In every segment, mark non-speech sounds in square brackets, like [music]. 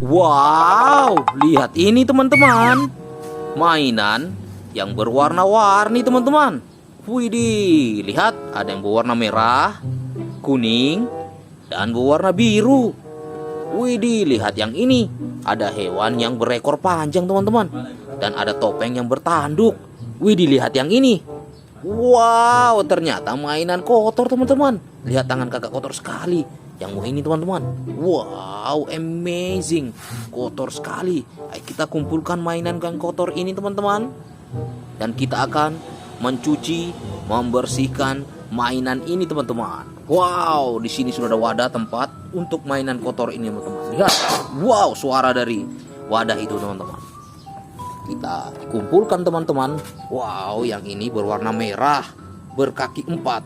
Wow, lihat ini teman-teman. Mainan yang berwarna-warni teman-teman. Widih, lihat ada yang berwarna merah, kuning, dan berwarna biru. Widih, lihat yang ini. Ada hewan yang berekor panjang teman-teman. Dan ada topeng yang bertanduk. Widih, lihat yang ini. Wow, ternyata mainan kotor teman-teman. Lihat tangan kakak kotor sekali. Yang mau ini teman-teman. Wow, amazing. Kotor sekali. Ayo kita kumpulkan mainan yang kotor ini teman-teman. Dan kita akan mencuci, membersihkan mainan ini teman-teman. Wow, di sini sudah ada wadah tempat untuk mainan kotor ini teman-teman. Lihat. Wow, suara dari wadah itu teman-teman. Kita kumpulkan teman-teman. Wow, yang ini berwarna merah, berkaki empat,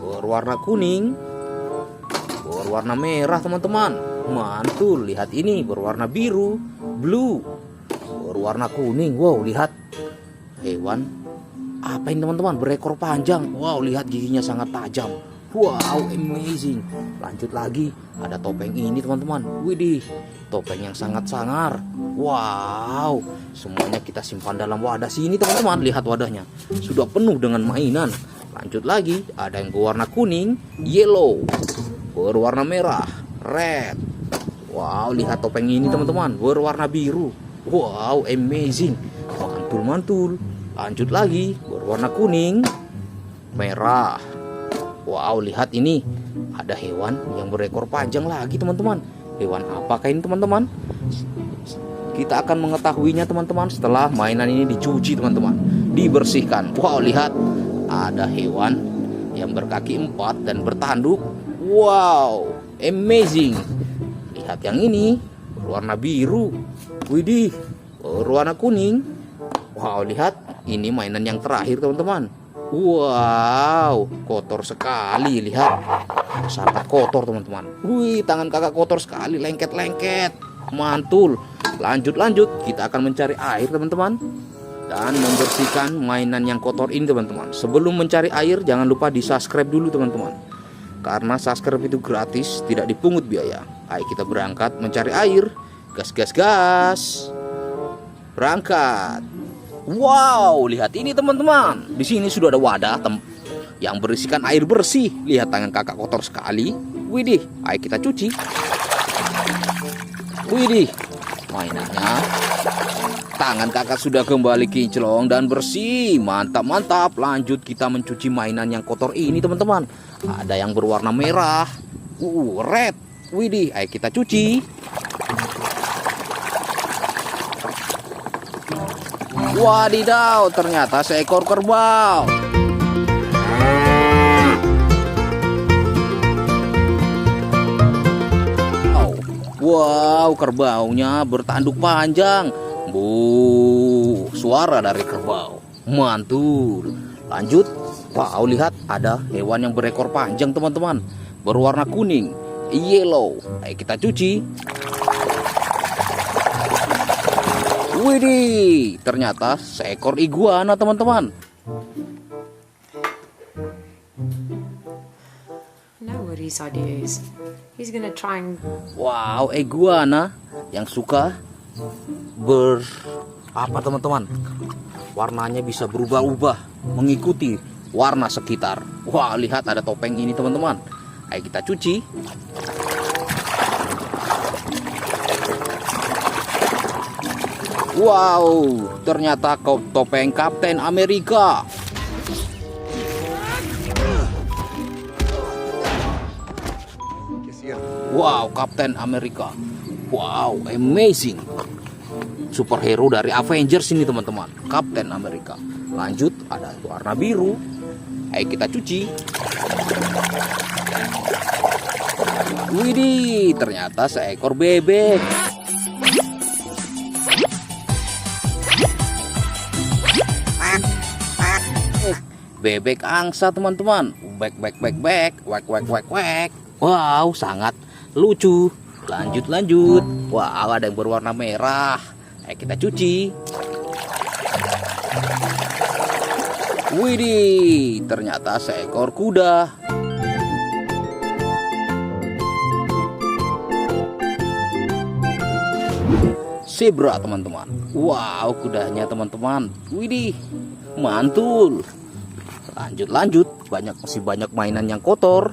berwarna kuning, berwarna merah teman-teman. Mantul, lihat ini berwarna biru, blue, berwarna kuning. Wow, lihat hewan apa ini teman-teman berekor panjang. Wow, lihat giginya sangat tajam. Wow, amazing. Lanjut lagi, ada topeng ini teman-teman. Widih, topeng yang sangat sangar. Wow, semuanya kita simpan dalam wadah sini teman-teman. Lihat wadahnya, sudah penuh dengan mainan. Lanjut lagi, ada yang berwarna kuning, yellow, berwarna merah, red. Wow, lihat topeng ini teman-teman, berwarna biru. Wow, amazing. Mantul-mantul. Lanjut lagi, berwarna kuning, merah. Wow, lihat ini. Ada hewan yang berekor panjang lagi, teman-teman. Hewan apakah ini, teman-teman? Kita akan mengetahuinya, teman-teman, setelah mainan ini dicuci, teman-teman. Dibersihkan. Wow, lihat. Ada hewan yang berkaki empat dan bertanduk. Wow, amazing. Lihat yang ini, berwarna biru. Widih, berwarna kuning. Wow, lihat. Ini mainan yang terakhir, teman-teman. Wow, kotor sekali. Lihat, sangat kotor teman-teman. Wih, tangan kakak kotor sekali, lengket-lengket. Mantul. Lanjut, lanjut. Kita akan mencari air, teman-teman. Dan membersihkan mainan yang kotor ini, teman-teman. Sebelum mencari air, jangan lupa di subscribe dulu, teman-teman. Karena subscribe itu gratis, tidak dipungut biaya. Ayo kita berangkat mencari air. Gas, gas, gas. Berangkat. Wow, lihat ini teman-teman. Di sini sudah ada wadah yang berisikan air bersih. Lihat tangan kakak kotor sekali. Widih, ayo kita cuci. Widih, mainannya. Tangan kakak sudah kembali kinclong dan bersih. Mantap, mantap. Lanjut kita mencuci mainan yang kotor ini teman-teman. Ada yang berwarna merah. Uh, red. Widih, ayo kita cuci. Wadidaw, ternyata seekor kerbau. Wow, kerbaunya bertanduk panjang. Bu, suara dari kerbau. Mantul. Lanjut. Wow, lihat ada hewan yang berekor panjang, teman-teman. Berwarna kuning, yellow. Ayo kita cuci. Widih, ternyata seekor iguana teman-teman. know what his idea is. He's gonna try and Wow, iguana yang suka ber apa teman-teman? Warnanya bisa berubah-ubah mengikuti warna sekitar. Wah, lihat ada topeng ini teman-teman. Ayo kita cuci. Wow, ternyata kau topeng Kapten Amerika. Wow, Kapten Amerika. Wow, amazing. Superhero dari Avengers ini teman-teman. Kapten Amerika. Lanjut, ada warna biru. Ayo kita cuci. Widih, ternyata seekor bebek. Bebek angsa teman-teman. Bek bek bek bek, wek wek wek wek. Wow, sangat lucu. Lanjut lanjut. Wow, ada yang berwarna merah. Ayo kita cuci. Widih, ternyata seekor kuda. zebra teman-teman. Wow, kudanya teman-teman. Widih, mantul. Lanjut lanjut, banyak masih banyak mainan yang kotor.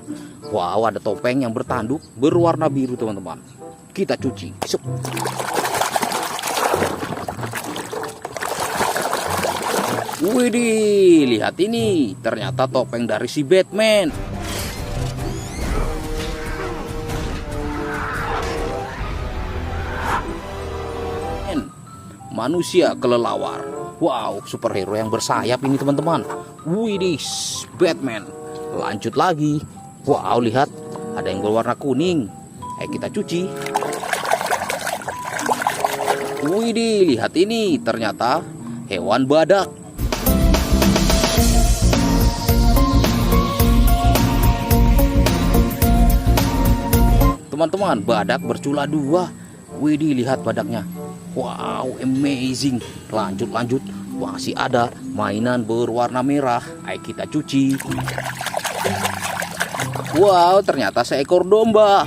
Wow, ada topeng yang bertanduk berwarna biru teman-teman. Kita cuci. Sup. Widih, lihat ini. Ternyata topeng dari si Batman. Manusia kelelawar. Wow, superhero yang bersayap ini teman-teman. Widih, Batman. Lanjut lagi. Wow, lihat. Ada yang berwarna kuning. Ayo kita cuci. Widih, lihat ini. Ternyata hewan badak. Teman-teman, badak bercula dua. Widih, lihat badaknya. Wow, amazing. Lanjut, lanjut. Masih ada mainan berwarna merah. Ayo kita cuci. Wow, ternyata seekor domba.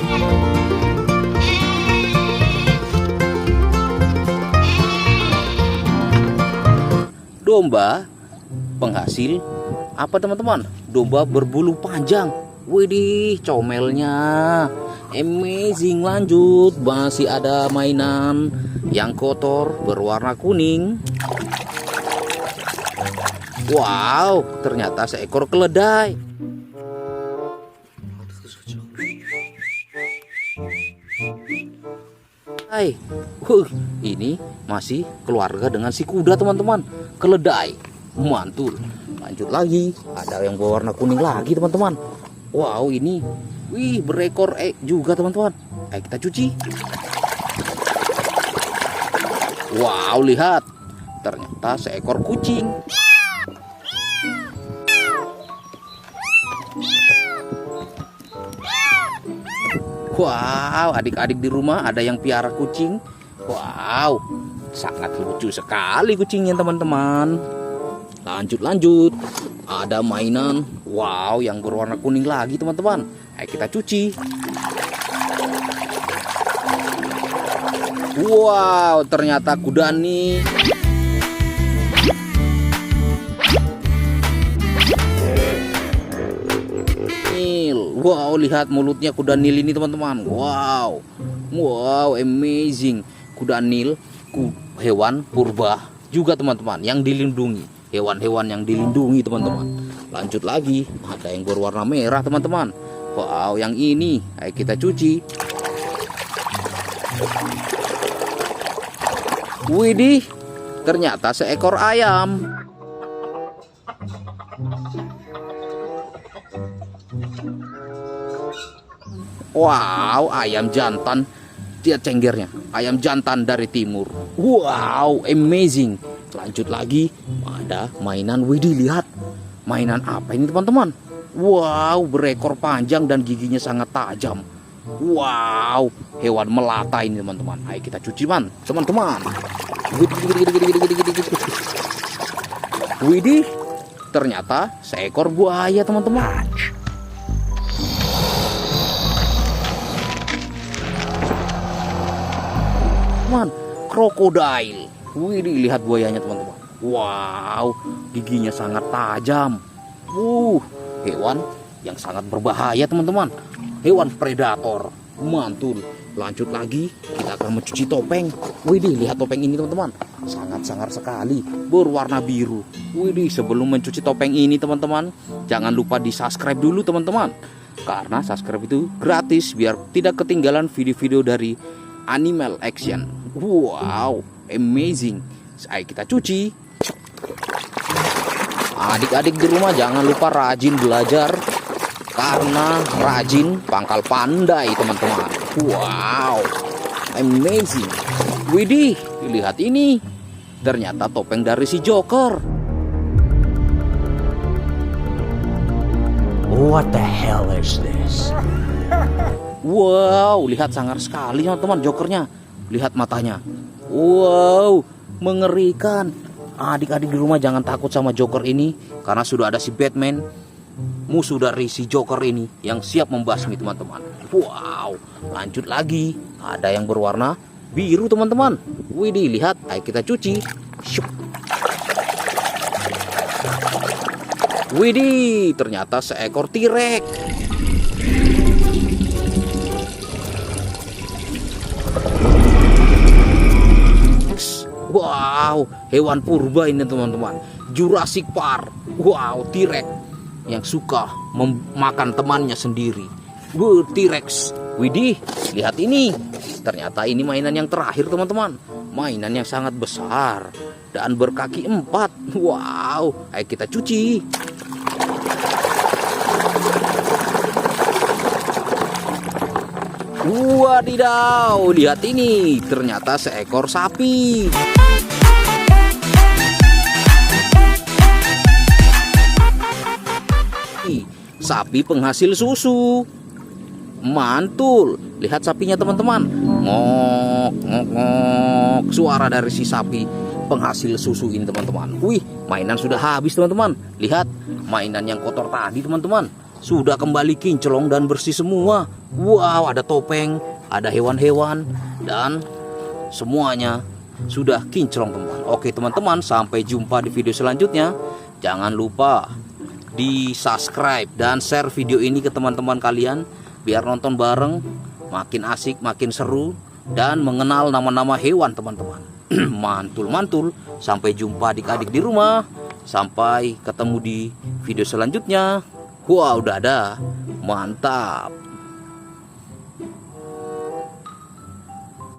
Domba penghasil apa teman-teman? Domba berbulu panjang. Widih, comelnya. Amazing lanjut. Masih ada mainan Yang kotor berwarna kuning. Wow Ternyata seekor keledai. Hai. Huh, Ini masih keluarga dengan si kuda teman-teman. Keledai. Mantul. Lanjut lagi. Ada yang berwarna kuning lagi teman-teman. Wow ini Wih, berekor eh juga teman-teman. Ayo kita cuci. Wow, lihat. Ternyata seekor kucing. Wow, adik-adik di rumah ada yang piara kucing. Wow, sangat lucu sekali kucingnya teman-teman. Lanjut lanjut. Ada mainan. Wow, yang berwarna kuning lagi teman-teman. Ayo kita cuci. Wow, ternyata kuda nih. Wow, lihat mulutnya kuda Nil ini teman-teman. Wow. Wow, amazing. Kuda Nil, ku, hewan purba juga teman-teman yang dilindungi. Hewan-hewan yang dilindungi teman-teman. Lanjut lagi, ada yang berwarna merah teman-teman. Wow, yang ini ayo kita cuci. Widih, ternyata seekor ayam. Wow, ayam jantan. Lihat cenggernya, ayam jantan dari timur. Wow, amazing. Lanjut lagi, ada mainan Widih, lihat. Mainan apa ini teman-teman? Wow, berekor panjang dan giginya sangat tajam. Wow, hewan melata ini teman-teman. Ayo kita cuci man, teman-teman. Widih, ternyata seekor buaya teman-teman. Man, krokodil. Widih, lihat buayanya teman-teman. Wow, giginya sangat tajam. Uh, hewan yang sangat berbahaya teman-teman. Hewan predator. Mantul lanjut lagi kita akan mencuci topeng. Widih lihat topeng ini teman-teman. Sangat-sangat sekali. Berwarna biru. Widih sebelum mencuci topeng ini teman-teman jangan lupa di subscribe dulu teman-teman. Karena subscribe itu gratis biar tidak ketinggalan video-video dari animal action. Wow amazing. Ayo kita cuci Adik-adik di rumah jangan lupa rajin belajar karena rajin pangkal pandai teman-teman. Wow, amazing. Widih, lihat ini. Ternyata topeng dari si Joker. What the hell is this? Wow, lihat sangar sekali teman-teman Jokernya. Lihat matanya. Wow, mengerikan. Adik-adik di rumah jangan takut sama Joker ini karena sudah ada si Batman musuh dari si Joker ini yang siap membasmi teman-teman. Wow, lanjut lagi. Ada yang berwarna biru teman-teman. Widih, lihat, ayo kita cuci. Syuk. Widih, ternyata seekor tirek. Wow, hewan purba ini teman-teman. Jurassic Park. Wow, T-Rex yang suka memakan temannya sendiri. Wuh, T-Rex. Widih, lihat ini. Ternyata ini mainan yang terakhir teman-teman. Mainan yang sangat besar dan berkaki empat. Wow, ayo kita cuci. Wadidaw, lihat ini. Ternyata seekor sapi. Sapi penghasil susu. Mantul. Lihat sapinya teman-teman. Ngok, ngok, ngok. Suara dari si sapi penghasil susu ini teman-teman. Wih, mainan sudah habis teman-teman. Lihat, mainan yang kotor tadi teman-teman. Sudah kembali kinclong dan bersih semua. Wow, ada topeng, ada hewan-hewan, dan semuanya sudah kinclong teman-teman. Oke teman-teman, sampai jumpa di video selanjutnya. Jangan lupa di subscribe dan share video ini ke teman-teman kalian biar nonton bareng makin asik makin seru dan mengenal nama-nama hewan teman-teman. [clears throat] Mantul-mantul. Sampai jumpa adik-adik di rumah. Sampai ketemu di video selanjutnya. Wah udah ada. Mantap